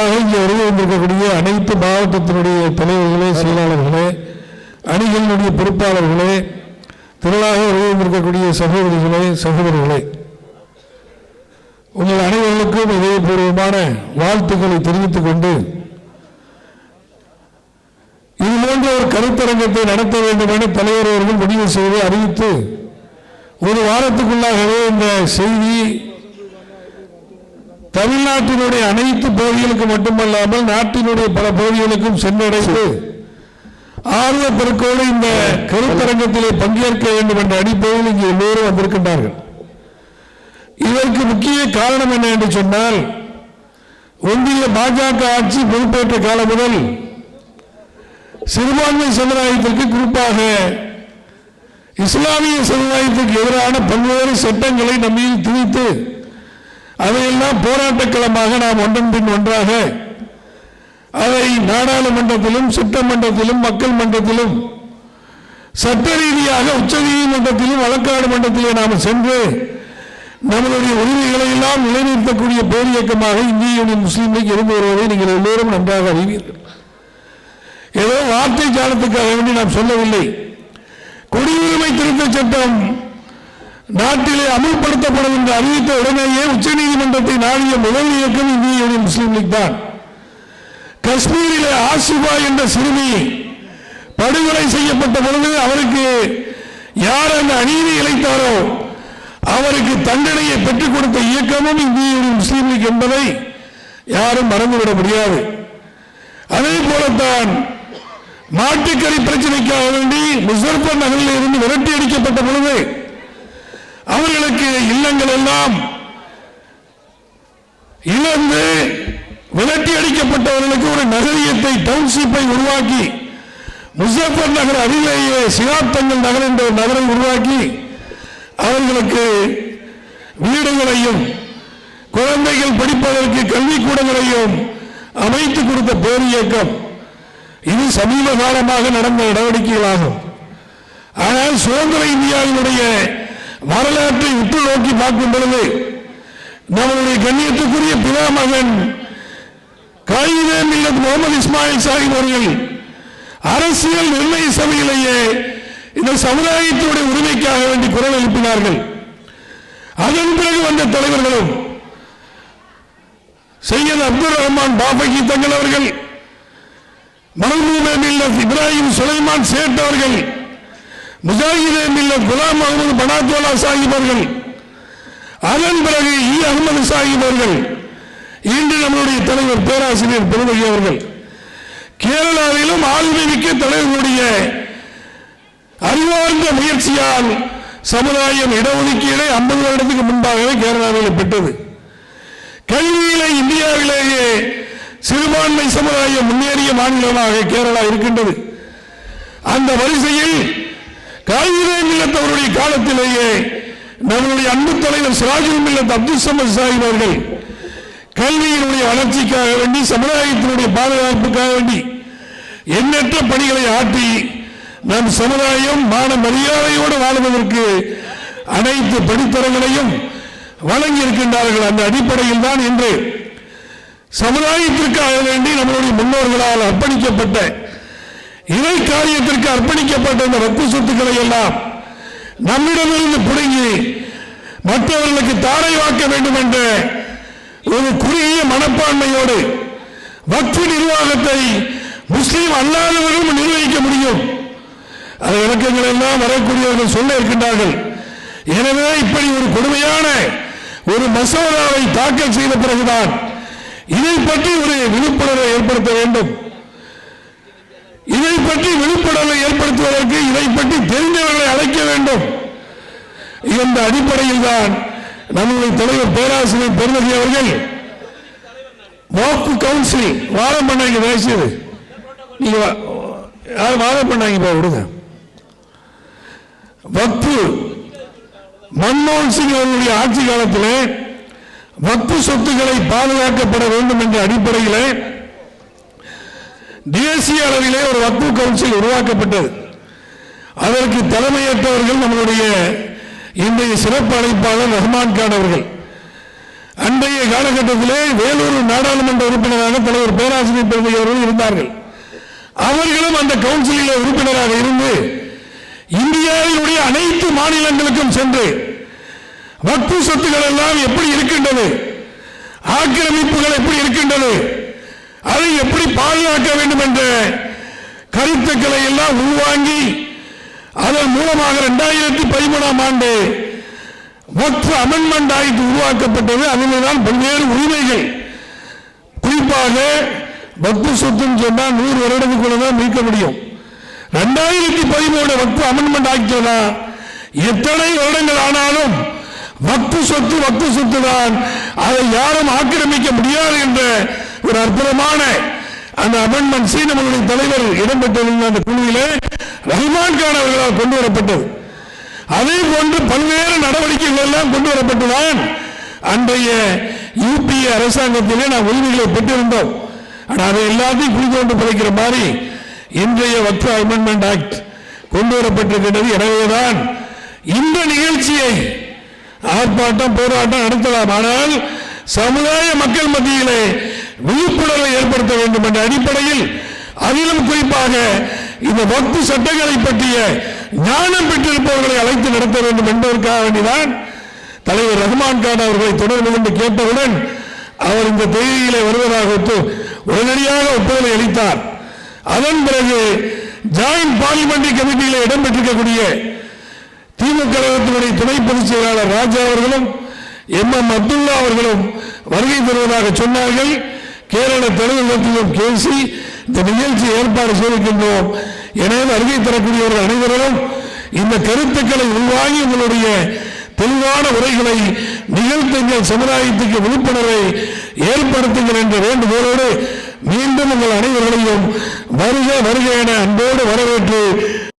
முதலாக இங்கே வருகை வந்திருக்கக்கூடிய அனைத்து மாவட்டத்தினுடைய தலைவர்களே செயலாளர்களே அணிகளினுடைய பொறுப்பாளர்களே திரளாக வருகை வந்திருக்கக்கூடிய சகோதரிகளே சகோதரர்களே உங்கள் அனைவர்களுக்கும் இதயபூர்வமான வாழ்த்துக்களை தெரிவித்துக் கொண்டு இது போன்ற ஒரு கருத்தரங்கத்தை நடத்த வேண்டும் என தலைவர் அவர்கள் முடிவு செய்து அறிவித்து ஒரு வாரத்துக்குள்ளாகவே இந்த செய்தி தமிழ்நாட்டினுடைய அனைத்து பகுதிகளுக்கு மட்டுமல்லாமல் நாட்டினுடைய பல பகுதிகளுக்கும் சென்றடைந்து ஆர்வ பெருக்கோடு இந்த கருத்தரங்கத்திலே பங்கேற்க வேண்டும் என்ற அடிப்படையில் இங்கே எல்லோரும் வந்திருக்கின்றார்கள். இதற்கு முக்கிய காரணம் என்ன என்று சொன்னால் ஒன்றிய பாஜக ஆட்சி பொறுப்பேற்ற காலம் முதல் சிறுபான்மை சமுதாயத்திற்கு குறிப்பாக இஸ்லாமிய சமுதாயத்திற்கு எதிரான பல்வேறு சட்டங்களை நம்ம திணித்து அதையெல்லாம் போராட்டக்களமாக நாம் ஒன்றன் பின் ஒன்றாக. அதை நாடாளுமன்றத்திலும் சட்டமன்றத்திலும் மக்கள் மன்றத்திலும் சட்ட ரீதியாக உச்ச நீதிமன்றத்திலும் வழக்காடு மன்றத்திலே நாம் சென்று நம்மளுடைய உரிமைகளை எல்லாம் நிலைநிறுத்தக்கூடிய பேர் இயக்கமாக இந்திய யூனியன் முஸ்லீம் லீக் இருந்து வருவதை நீங்கள் எல்லோரும் நன்றாக அறிவீர்கள். ஏதோ வார்த்தை ஜாலத்துக்காக வேண்டி நாம் சொல்லவில்லை. குடியுரிமை திருத்த சட்டம் நாட்டிலே அமல்படுத்தப்படும் என்று அறிவித்த உடனேயே உச்சநீதிமன்றத்தை நாடிய முதல் இயக்கம் இந்திய யூனியன் முஸ்லீம் லீக் தான். காஷ்மீரிலே ஆசிபா என்ற சிறுமி படுகொலை செய்யப்பட்ட பொழுது அவருக்கு யார் அந்த அநீதி இழைத்தாரோ அவருக்கு தண்டனையை பெற்றுக் கொடுத்த இயக்கமும் இந்திய யூனியன் முஸ்லீம் லீக் என்பதை யாரும் மறந்துவிட முடியாது. அதே போலத்தான் மாட்டுக்கறி பிரச்சனைக்காக வேண்டி முசர்பர் நகரில் இருந்து விரட்டி அடிக்கப்பட்ட பொழுது அவர்களுக்கு இல்லங்கள் எல்லாம் இழந்து விலட்டி அடிக்கப்பட்டவர்களுக்கு ஒரு நகரியத்தை டவுன்ஷிப்பை உருவாக்கி முசஃபர் நகர் அருகிலேயே சிகாப்தங்கள் நகர் என்ற ஒரு நகரை உருவாக்கி அவர்களுக்கு வீடுகளையும் குழந்தைகள் படிப்பதற்கு கல்விக்கூடங்களையும் அமைத்து கொடுத்த பேர் இயக்கம் இது சமீப காலமாக நடந்த நடவடிக்கைகளாகும். ஆனால் சுதந்திர இந்தியாவினுடைய வரலாற்றை உற்று நோக்கி பார்க்கும் பொழுது நம்மளுடைய கண்ணியத்துக்குரிய பிதாமகன் காயிதே மில்லத் முகமது இஸ்மாயில் சாஹிப் அவர்கள் அரசியல் நிர்ணய சபையிலேயே இந்த சமுதாயத்தினுடைய உரிமைக்காக வேண்டி குரல் எழுப்பினார்கள். அதன் பிறகு வந்த தலைவர்களும் சையத் அப்துல் ரஹ்மான் பாபகி தங்கள் அவர்கள் மஹபூபே மில்லத் இப்ராஹிம் சுலைமான் சேட் அவர்கள் முஜாஹிதே மில்லத் குலாம் அகமது பனாத்தோலா சாஹிப் அவர்கள். அதன் பிறகு இ. அகமது சாஹிப் அவர்கள். இன்று நம்மளுடைய தலைவர் பேராசிரியர் பெருமகி அவர்கள். கேரளாவிலும் ஆளுமை தலைவர்களுடைய அறிவார்ந்த முயற்சியால் சமுதாயம் இடஒதுக்கீடை ஐம்பது வருடத்துக்கு முன்பாகவே கேரளாவில் பெற்றது. கல்வியிலே இந்தியாவிலேயே சிறுபான்மை சமுதாயம் முன்னேறிய மாநிலமாக கேரளா இருக்கின்றது. அந்த வரிசையில் காகிதே மில்லத் காலத்திலேயே நம்மளுடைய அன்பு தலைவர் சிராஜுல் மில்லத் அப்துல் சமத் சாஹிப் அவர்கள் கல்வியினுடைய வளர்ச்சிக்காக வேண்டி சமுதாயத்தினுடைய பாதுகாப்புக்காக வேண்டி எண்ணற்ற பணிகளை ஆற்றி நம் சமுதாயம் மான மரியாதையோடு வாழ்வதற்கு அனைத்து படித்தரங்களையும் வழங்கி இருக்கின்றார்கள் அந்த அடிப்படையில் தான் இன்று சமுதாயத்திற்காக வேண்டி நம்மளுடைய முன்னோர்களால் அர்ப்பணிக்கப்பட்ட இறை காரியத்திற்கு அர்ப்பணிக்கப்பட்ட இந்த ரத்து சொத்துக்களை எல்லாம் நம்மிடமிருந்து பிடுங்கி மற்றவர்களுக்கு தாரை வாக்க வேண்டும் என்ற ஒரு குறுகிய மனப்பான்மையோடு வக்ஃபு நிர்வாகத்தை முஸ்லீம் அல்லாதவர்களும் நிர்வகிக்க முடியும். அது இலக்கங்கள் எல்லாம் வரக்கூடியவர்கள் சொல்ல இருக்கின்றார்கள். எனவே இப்படி ஒரு கொடுமையான ஒரு மசோதாவை தாக்கல் செய்த பிறகுதான் இதை பற்றி ஒரு விழிப்புணர்வை ஏற்படுத்த வேண்டும். இதை பற்றி விழிப்புணர்வை ஏற்படுத்துவதற்கு இதை பற்றி தெரிந்தவர்களை அழைக்க வேண்டும். இந்த அடிப்படையில் தான் நம்முடைய தலைவர் பேராசிரியர் பெருமதி அவர்கள் வாக்கு கவுன்சில் வாதம் பண்ணாங்க பேசியது நீங்க யார் வாதம் பண்ணாங்க இப்ப விடுங்க. வக்பு மன்மோகன் சிங் அவர்களுடைய ஆட்சி காலத்தில் வக்பு சொத்துக்களை பாதுகாக்கப்பட வேண்டும் என்ற அடிப்படையிலே தேசிய அளவிலே ஒரு வக்பு கவுன்சில் உருவாக்கப்பட்டது. அதற்கு தலைமையேற்றவர்கள் நம்மளுடைய இன்றைய சிறப்பு அழைப்பாளர் ரஹ்மான் கான் அவர்கள். அன்றைய காலகட்டத்திலே வேலூர் நாடாளுமன்ற உறுப்பினராக தலைவர் பேராசிரியர் பெருமை அவர்கள் இருந்தார்கள். அவர்களும் அந்த கவுன்சிலில் உறுப்பினராக இருந்து இந்தியாவினுடைய அனைத்து மாநிலங்களுக்கும் சென்று வக்பு சொத்துக்கள் எல்லாம் எப்படி இருக்கின்றது ஆக்கிரமிப்புகள் எப்படி இருக்கின்றது அதை எப்படி பாதுகாக்க வேண்டும் என்ற கருத்துக்களை எல்லாம் உள்வாங்கி அதன் மூலமாக இரண்டாயிரத்தி பதிமூணாம் ஆண்டு வக்ஃப் அமெண்ட்மெண்ட் ஆக்ட் உருவாக்கப்பட்டது. அதில் பல்வேறு உரிமைகள். குறிப்பாக வக்ஃபு சொத்துன்னு சொன்னால் நூறு வருடத்துக்குள்ள தான் மீட்க முடியும். ரெண்டாயிரத்தி பதிமூணு வக்ஃபு அமெண்ட்மெண்ட் ஆக்ட் எத்தனை வருடங்கள் ஆனாலும் வக்ஃபு சொத்து வக்ஃபு சொத்து தான் அதை யாரும் ஆக்கிரமிக்க முடியாது என்ற ஒரு அற்புதமான அந்த அமெண்ட்மெண்ட் சீனமனுடைய தலைவர் இடம்பெற்றிருந்த அந்த குழுவில ரஹ்மான் கான் அவர்களால் கொண்டு வரப்பட்டது. அதே போன்று பல்வேறு நடவடிக்கைகள் எல்லாம் கொண்டு வரப்பட்டுதான் அன்றைய யூபிஏ அரசாங்கத்திலே நாம் உரிமைகளை பெற்றிருந்தோம். ஆனால் அதை எல்லாத்தையும் குழி கொண்டு மாதிரி இன்றைய வக்ஃபா அமெண்ட்மெண்ட் ஆக்ட் கொண்டு வரப்பட்டிருக்கின்றது. எனவேதான் இந்த நிகழ்ச்சியை ஆர்ப்பாட்டம் போராட்டம் நடத்தலாம். ஆனால் சமுதாய மக்கள் மத்தியிலே விழிப்புணர்வை ஏற்படுத்த வேண்டும் என்ற அடிப்படையில் அதிலும் குறிப்பாக இந்த பக்தி சட்டங்களை பற்றிய ஞானம் பெற்றிருப்பவர்களை அழைத்து நடத்த வேண்டும் என்பதற்காக வேண்டிதான் தலைவர் ரஹ்மான் கான் அவர்களை தொடர்பு கொண்டு கேட்டவுடன் அவர் இந்த தேதியிலே வருவதாக உடனடியாக ஒப்புதலை அளித்தார். அதன் பிறகு ஜாயிண்ட் பார்லிமெண்டரி கமிட்டியில் இடம்பெற்றிருக்கக்கூடிய திமுக கழகத்தினுடைய துணை பொதுச் செயலாளர் ராஜா அவர்களும் எம் எம் அப்துல்லா அவர்களும் வருகை தருவதாக சொன்னார்கள். கேரள தலைவர்களும் பேசி இந்த நிகழ்ச்சி ஏற்பாடு செய்திருக்கின்றோம். எனவே வருகை தரக்கூடியவர்கள் அனைவரும் இந்த கருத்துக்களை உள்வாங்கி உங்களுடைய தெளிவான உரைகளை நிகழ்த்துங்கள் சமுதாயத்துக்கு விழிப்புணர்வை ஏற்படுத்துங்கள் என்ற வேண்டுகோளோடு மீண்டும் உங்கள் அனைவர்களையும் வருக வருக என அன்போடு வரவேற்று